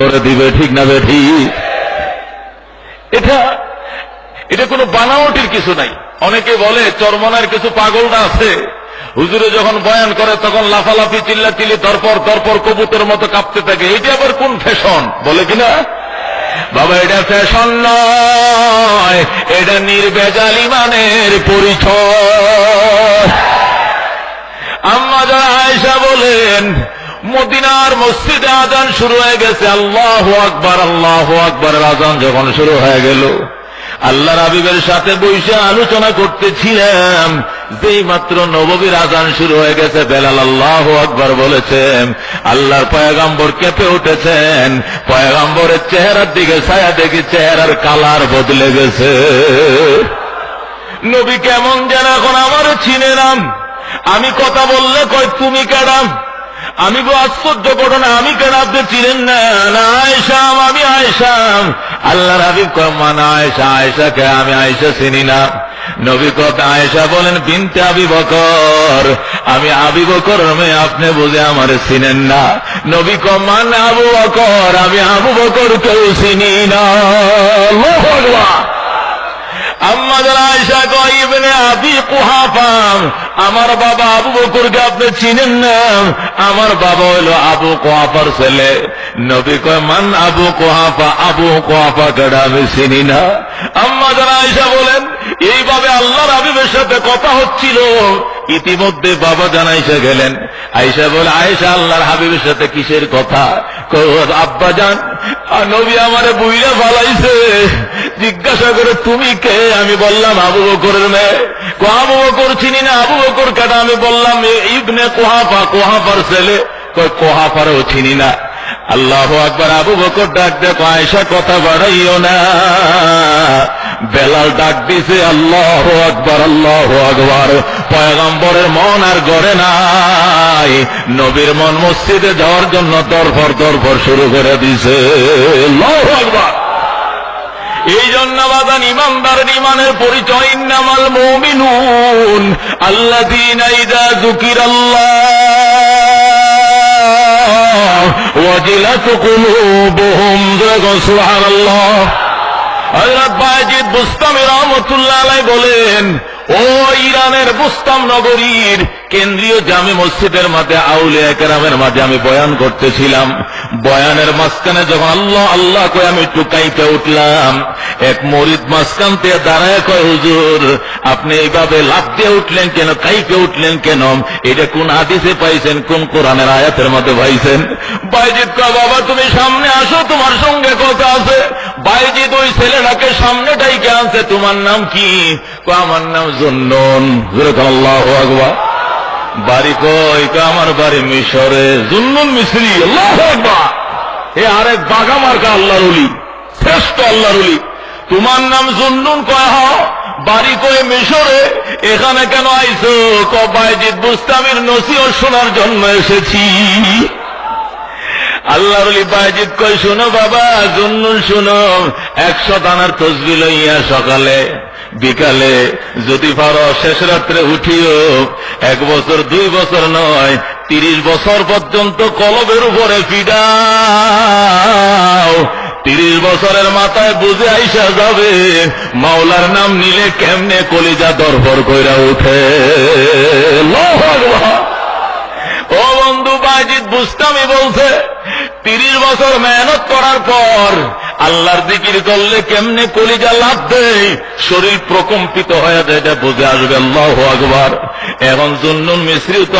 করে দিবে ঠিক না বে ঠিক? এটা এটা কোনো বানাওটির কিছু নাই। অনেকে বলে, চরমনার কিছু পাগলটা আছে। হুজুরে যখন বয়ান করে, তখন লাফালাফি, চিল্লাচিল্লি তরপর তরপর কবুতের মতো কাঁপতে থাকে। এটা আবার কোন ফ্যাশন? বলে কিনা বাবা, এটা ফ্যাশন নয়। এটা নির্বেজাল ইমানের পরিচয়। আম্মা যারা আয়েশা বলেন মদিনার মসজিদে আজান শুরু হয়ে গেছে। আল্লাহ আকবার, আল্লাহ আকবরের আজান যখন শুরু হয়ে গেল আল্লাহ রাবিবের সাথে বসে আলোচনা করতেছিলাম। যেই মাত্র নববীর আজান শুরু হয়ে গেছে, বেলাল আল্লাহ আকবার বলেছেন, আল্লাহর পয়গাম্বর কেঁপে উঠেছেন। পয়গাম্বরের চেহারার দিকে ছায়া দেখি চেহারার কালার বদলে গেছে। নবী কেমন যেন এখন আমারও চিনে নাম। আমি কথা বললে কয়, তুমি কেডাম? আমি গো আশ্চর্য ঘটনা আমি কেন আপনি চিনেন না? আয়সাম আমি আয়সাম আল্লাহ হাবিব কয়, মা না আয়সা আয়সাকে আমি আয়সা চিনি না। নবী কথা আয়সা বলেন, বিনতে আবি বকর। আমি আবি বকর মেয়ে, আপনি বুঝে আমার চিনেন না। নবী কমান আবু বকর, আমি আবু বকর কেউ চিনি না আল্লাহু আকবার আম্মা যারা আয়সা কইবেন আবি কুহাফাম আমার বাবা আবু বকুরকে আপনি চিনেন না? আমার বাবা হলো আবু কুহাফার ছেলে। নবী কয়, মান আবু কুহাফা? আবু কুহাফা কেডা আমি চিনি না। আম্মা যারা বলেন এইভাবে আল্লাহর হাবিবের সাথে কথা হচ্ছিল। ইতিমধ্যে বাবা জানাইসা গেলেন আয়সা বলে, আয়েশা, আল্লাহর হাবিবের সাথে কিসের কথা? আব্বা যান নবী আমারে বুইরা ফালাইছে। জিজ্ঞাসা করে, তুমি কে? আমি বললাম, আবু বকরের মেয়ে। আবু বকর চিনি না? আবু বকর কেন আমি বললাম ইবনে কোহাফা, কোহাফার ছেলে। কোহাফারও চিনি না। আল্লাহ আকবার আবু বকর ডাক দেখো আয়সা কথা বাড়াইও না। বেলাল ডাক দিছে, আল্লাহ আকবার আল্লাহ আকবার। পয়গম্বরের মন আর গড়ে নাই। নবীর মন মসজিদে যাওয়ার জন্য দরফর দরফর শুরু করে দিছে। আল্লাহু আকবার। এই জন্য বাদান ইমানদারের ইমানের পরিচয়, ইন্নামাল মুমিনুন আল্লাযীনা রহমাতুল্লাহ বলেন, ও ইরানের বুস্তাম নগরীর কেন্দ্রীয় জামে মসজিদের মাঝে, আউলিয়া কেরামের মাঝে আমি বয়ান করতেছিলাম। বয়ানের মাঝখানে যখন আল্লাহ আল্লাহ কয়ে আমি একটু কাইতে উঠলাম এক মরিদ মাঝখান থেকে দাঁড়ায় কয়, হুজুর, আপনি এইভাবে লাভ দিয়ে উঠলেন কেন? কাইতে উঠলেন কেন? এটা কোন হাদিসে পাইছেন? কোন কোরআনের আয়াতের মধ্যে পাইছেন? বাইজিৎ কয়, বাবা, তুমি সামনে আসো, তোমার সঙ্গে কথা আছে। বাইজিৎ ওই ছেলেটাকে সামনে ডাইকে আনছে, তোমার নাম কি? আমার নাম জুন্নন। আল্লাহ আকবার। বাড়ি কই আমার বাড়ি মিশরে। জুন্নুন মিশ্রি, আল্লাহ এ আরেক বাগা মার্কা আল্লাহর শ্রেষ্ঠ আল্লাহর তোমার নাম জুন্নুন কয় হ বাড়ি কয়ে মিশরে? এখানে কেন আইছো? কবাইজিৎ বুস্তামির নসিও শোনার জন্য এসেছি। আল্লাহর বাজিদ কয়, শোনো বাবা, জন্নুন শোনো, একশো দানার তসবি লইয়া সকালে, বিকালে যদি পারো শেষ রাত্রে উঠিও। এক বছর, দুই বছর নয়, তিরিশ বছর পর্যন্ত কলবের উপরে ফিডাও তিরিশ বছরের মাথায় বুঝে আইসা যাবে। মাওলার নাম নিলে কেমনে কলিজা দরবর কইরা উঠে। ও বন্ধু বাজিদ বুঝতামই বলছে, তিরিশ বছর মেহনত করার পর আল্লাহর দিকির করলে কেমনে কলিজা লাভ দেয়? শরীর প্রকম্পিত হয়ে যায়, এটা বুঝে আসবে। আল্লাহ আকবার। এখন জুন্নুন মিশ্রিও তো